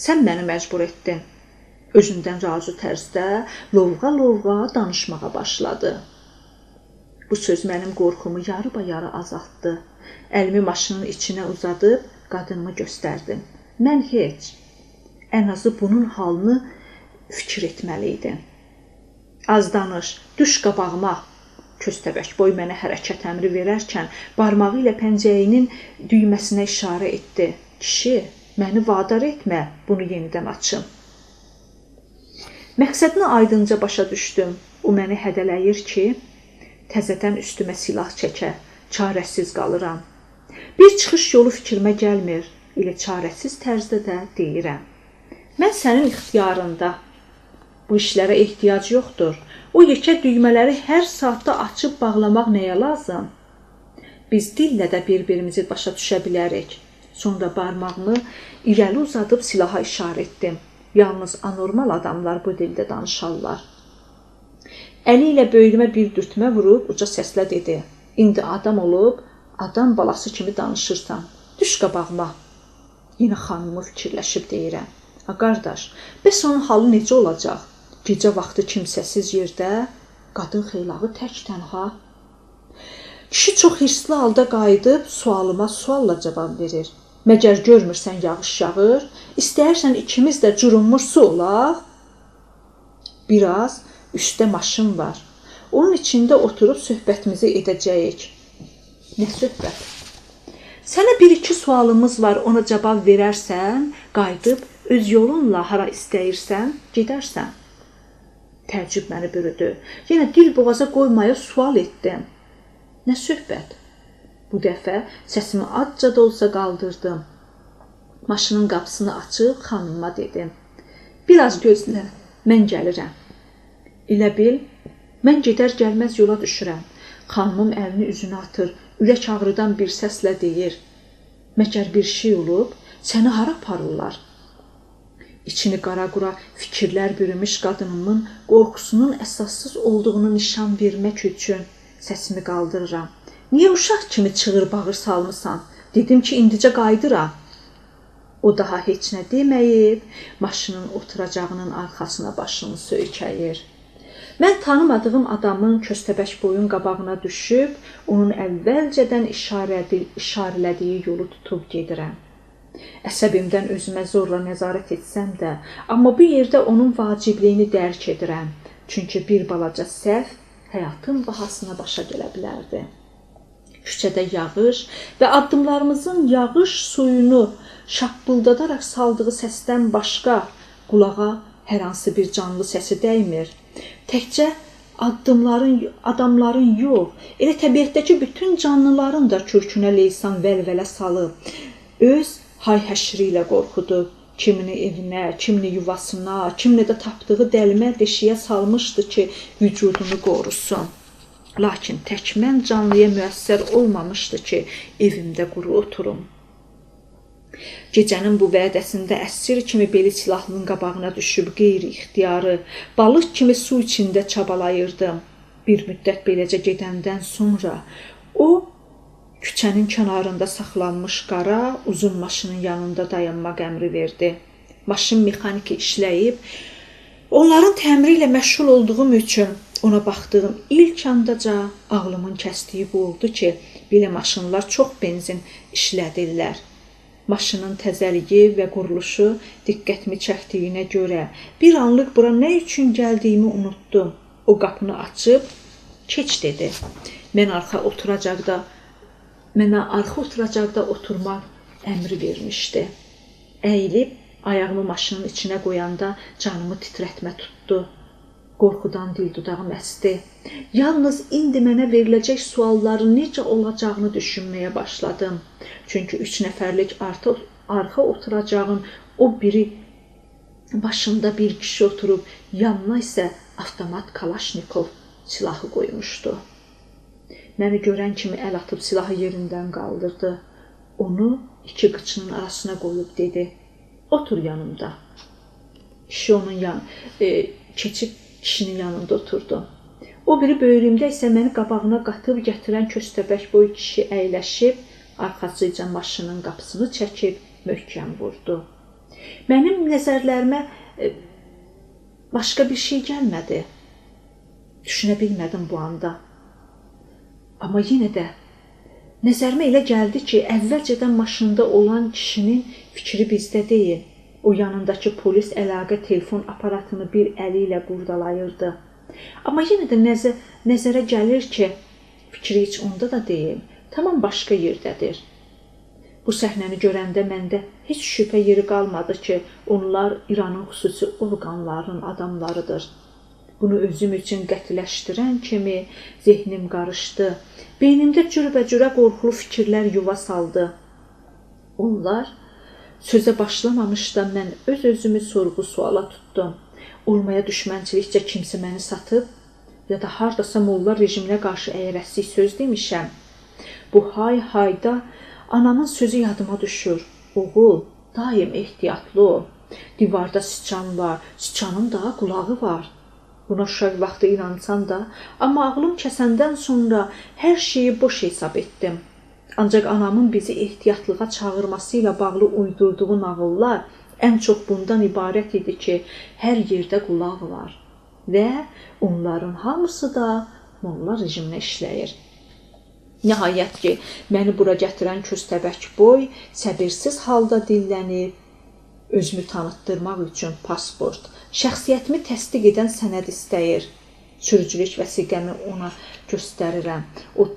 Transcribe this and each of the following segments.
Sən məni məcbur etdin. Özündən razı tərzdə lovğa-lovğa danışmağa başladı. Bu söz mənim qorxumu yarı-bayarı azaltdı. Əlimi maşının içinə uzadıb qadınımı göstərdim. Mən heç ən azı bunun halını fikir etməli idim. Az danış, düş qabağıma. Köstəbək boy mənə hərəkət əmri verərkən barmağı ilə pəncəyinin düyməsinə işarə etdi. Kişi, məni vadar etmə, bunu yenidən açım. Məqsədini aydınca başa düşdüm. O məni hədələyir ki, təzədən üstümə silah çəkə, çarəsiz qalıram. Bir çıxış yolu fikrimə gəlmir, elə çarəsiz tərzdə də deyirəm. Mən sənin ixtiyarında. Bu işlərə ehtiyac yoxdur. O yekə düymələri hər saatda açıb bağlamaq nəyə lazım? Biz dillə də bir-birimizi başa düşə bilərik. Sonra barmağımı irəli uzadıb silaha işarə etdim. Yalnız anormal adamlar bu dildə danışarlar. Əli ilə böyrümə bir dürtmə vurub uca səslə dedi: "İndi adam olub, adam balası kimi danışırsan. Düş qabağıma." Yenə xanımı fikirləşib deyirəm: "A qardaş, bəs onun halı necə olacaq? Gecə vaxtı kimsəsiz yerdə, qadın xeylağı tək tənha." Kişi çox hirsli halda qayıdıb sualıma sualla cavab verir. Məgər görmürsən yağış yağır? İstəyirsən ikimiz də cürünmüş su olaq? Biraz üstdə maşın var. Onun içində oturub söhbətimizi edəcəyik. Nə söhbət? Sənə bir-iki sualımız var, ona cavab verərsən, qayıdıb öz yolunla hara istəyirsən, gedərsən. Təəccüb məni bürüdü. Yenə dil boğaza qoymaya sual etdim. Nə söhbət? Bu dəfə səsimi azca da olsa qaldırdım. Maşının qapısını açıb xanıma dedim. Biraz gözlə, mən gəlirəm. Elə bil, mən gedər gəlməz yola düşürəm. Xanımım əlini üzünə atır, ürək ağrıdan bir səslə deyir: "Məkər bir şey olub? Səni hara aparırlar?" İçini qara-qura fikirlər bürümüş qadınımın qorxusunun əsassız olduğunu nişan vermək üçün səsimi qaldırıram. Niyə uşaq kimi çığır-bağır salmısan? Dedim ki, indicə qayıdıram. O daha heç nə deməyib, maşının oturacağının arxasına başını söykəyir. Mən tanımadığım adamın köstəbək boyun qabağına düşüb, onun əvvəlcədən işarədi, işarələdiyi yolu tutub gedirəm. Əsəbimdən özümə zorla nəzarət etsəm də, amma bu yerdə onun vacibliyini dərk edirəm. Çünki bir balaca səhv həyatın bahasına başa gələ bilərdi küçədə yağış və addımlarımızın yağış suyunu şappıldadaraq saldığı səsdən başqa qulağa hər hansı bir canlı səsi dəymir. Təkcə addımların, adamların yox, elə təbiətdəki bütün canlıların da kürkünə leysan vəlvələ salıb öz hay-həşri ilə qorxudu. Kimini evinə, kimini yuvasına, kimini də tapdığı dəlmə deşiyə salmışdı ki, vücudunu qorusun. Lakin tək mən canlıya müəssər olmamışdı ki, evimdə quru oturum. Gecənin bu vədəsində əsir kimi beli silahlının qabağına düşüb qeyri-ixtiyarı balıq kimi su içində çabalayırdım. Bir müddət beləcə gedəndən sonra o küçənin kənarında saxlanmış qara uzun maşının yanında dayanmaq əmri verdi. Maşın mexaniki işləyib onların təmiri ilə məşğul olduğum üçün Ona baxdığım ilk andaca ağlımın kəsdiyi bu oldu ki, belə maşınlar çox benzin işlədirlər. Maşının təzəliyi və quruluşu diqqətimi çəkdiyinə görə bir anlıq bura nə üçün gəldiyimi unutdum. O qapını açıb "Keç" dedi. Mən arxa oturacaqda mənə arxa oturacaqda oturmaq əmri vermişdi. Əyilib ayağımı maşının içinə qoyanda canımı titrətmə tutdu. Qorxudan dil dodağım əsdi. Yalnız indi mənə veriləcək sualların necə olacağını düşünməyə başladım. Çünki 3 nəfərlik artı arxa oturacağın o biri başında bir kişi oturub, yanına isə avtomat Kalaşnikov silahı qoymuşdu. Məni görən kimi əl atıb silahı yerindən qaldırdı. Onu iki qıçının arasına qoyub dedi: "Otur yanımda." Kişi onun yan e, keçib kişinin yanında oturdu. O biri böyrümdə isə məni qabağına qatıb gətirən köstəbək boy kişi əyləşib, arxasıca maşının qapısını çəkib möhkəm vurdu. Mənim nəzərlərimə e, başqa bir şey gəlmədi. Düşünə bilmədim bu anda. Amma yenə də nəzərimə elə gəldi ki, əvvəlcədən maşında olan kişinin fikri bizdə deyil. O yanındakı polis əlaqə telefon aparatını bir əli ilə qurdalayırdı. Amma yenə də nəzə, nəzərə gəlir ki, fikri heç onda da deyil, tamam başqa yerdədir. Bu səhnəni görəndə məndə heç şübhə yeri qalmadı ki, onlar İranın xüsusi orqanlarının adamlarıdır. Bunu özüm üçün qətiləşdirən kimi zehnim qarışdı. Beynimdə cürbəcürə qorxulu fikirlər yuva saldı. Onlar sözə başlamamışdan mən öz özümü sorğu-suala tutdum. Olmaya düşmənçilikcə kimsə məni satıb ya da hardasa molla rejiminə qarşı əyrəsiz söz demişəm. Bu hay-hayda anamın sözü yadıma düşür. Oğul, daim ehtiyatlı ol. Divarda sıçan var, sıçanın da qulağı var. Buna uşaq vaxtı inansan da, amma ağlım kəsəndən sonra hər şeyi boş hesab etdim. Ancaq anamın bizi ehtiyatlığa çağırması ilə bağlı uydurduğu nağıllar ən çox bundan ibarət idi ki, hər yerdə qulaq var və onların hamısı da molla rejiminə işləyir. Nəhayət ki, məni bura gətirən köstəbək boy səbirsiz halda dillənib özümü tanıtdırmaq üçün pasport, şəxsiyyətimi təsdiq edən sənəd istəyir. Sürücülük vəsiqəmi ona göstərirəm. O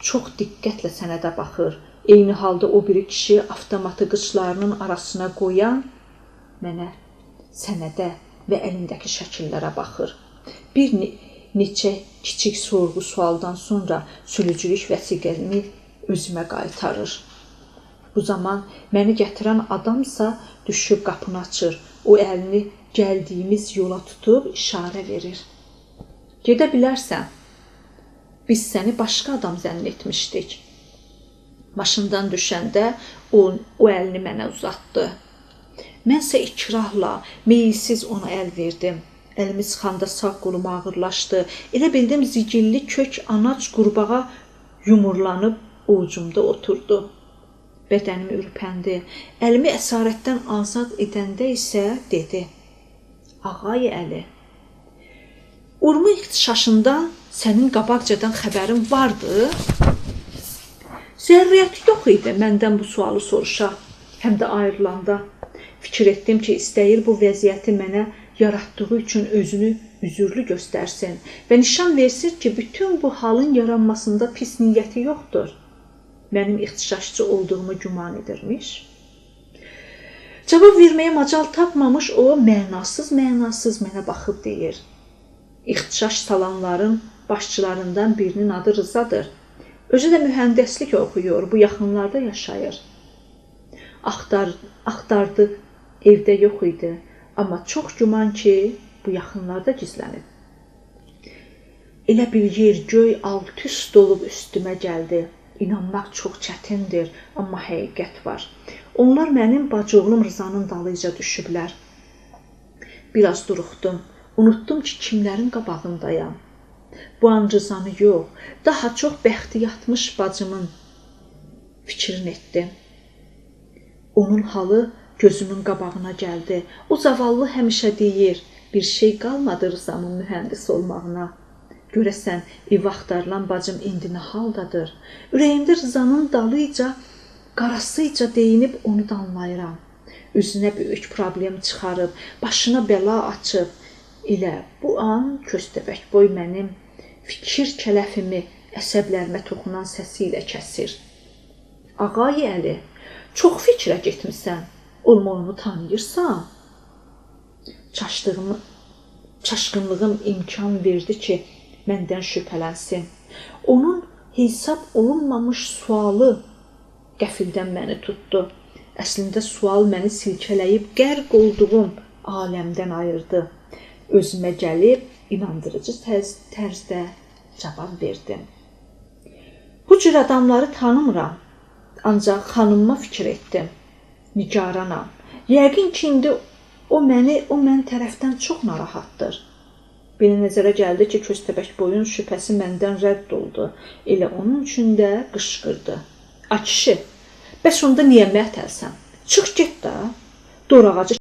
çox diqqətlə sənədə baxır. Eyni halda o biri kişi avtomatı qıçlarının arasına qoyan mənə sənədə və əlindəki şəkillərə baxır. Bir ne neçə kiçik sorğu-sualdan sonra sürücülük vəsiqəmi özümə qaytarır. Bu zaman məni gətirən adamsa düşüb qapını açır. O əlini gəldiyimiz yola tutub işarə verir. Gedə bilərsən. Biz səni başqa adam zənn etmişdik. Maşından düşəndə o, o əlini mənə uzatdı. Mənsə ikrahla, meyilsiz ona əl verdim. Əlimi sıxanda sağ qolum ağırlaşdı. Elə bildim zigilli kök anac qurbağa yumurlanıb ovucumda oturdu. Bədənim ürpəndi. Əlimi əsarətdən azad edəndə isə dedi: "Ağay Əli, Urmu ixtişaşından sənin qabaqcadan xəbərin vardı?" Zərriyyət yox idi məndən bu sualı soruşa, həm də ayrılanda. Fikir etdim ki, istəyir bu vəziyyəti mənə yaratdığı üçün özünü üzürlü göstərsin və nişan versin ki, bütün bu halın yaranmasında pis niyyəti yoxdur mənim ixtişaşçı olduğumu güman edirmiş. Cavab verməyə macal tapmamış o mənasız-mənasız mənə baxıb deyir. İxtişaş salanların başçılarından birinin adı Rızadır. Özü də mühəndislik oxuyur, bu yaxınlarda yaşayır. Axtar, axtardı, evdə yox idi, amma çox güman ki, bu yaxınlarda gizlənib. Elə bir yer göy alt üst olub üstümə gəldi. İnanmaq çox çətindir, amma həqiqət var. Onlar mənim bacıoğlum Rızanın dalıyca düşüblər. Biraz duruxdum. Unutdum ki, kimlərin qabağındayam. Bu an Rızanı yox, daha çox bəxti yatmış bacımın fikrini etdim. Onun halı gözümün qabağına gəldi. O zavallı həmişə deyir, bir şey qalmadı Rızamın mühəndis olmağına. Görəsən, ev axtarılan bacım indi nə haldadır? Ürəyimdə Rızanın dalıyca, qarasıca deyinib onu danlayıram. Üzünə böyük problem çıxarıb, başına bəla açıb. Elə bu an köstəbək boy mənim fikir kələfimi əsəblərimə toxunan səsi ilə kəsir. Ağay Əli, çox fikrə getmisən. Olma onu tanıyırsan? Çaşdığımı çaşqınlığım imkan verdi ki, məndən şübhələnsin. Onun hesab olunmamış sualı qəfildən məni tutdu. Əslində sual məni silkələyib qərq olduğum aləmdən ayırdı. Özümə gəlib inandırıcı tərz, tərzdə cavab verdim. Bu cür adamları tanımıram. Ancaq xanımma fikir etdim. Nigaranam. Yəqin ki, indi o məni o mən tərəfdən çox narahatdır. Belə nəzərə gəldi ki, köstəbək boyun şübhəsi məndən rədd oldu. Elə onun üçün də qışqırdı. A kişi, bəs onda niyə məhtəlsən? Çıx get də. Dor ağacı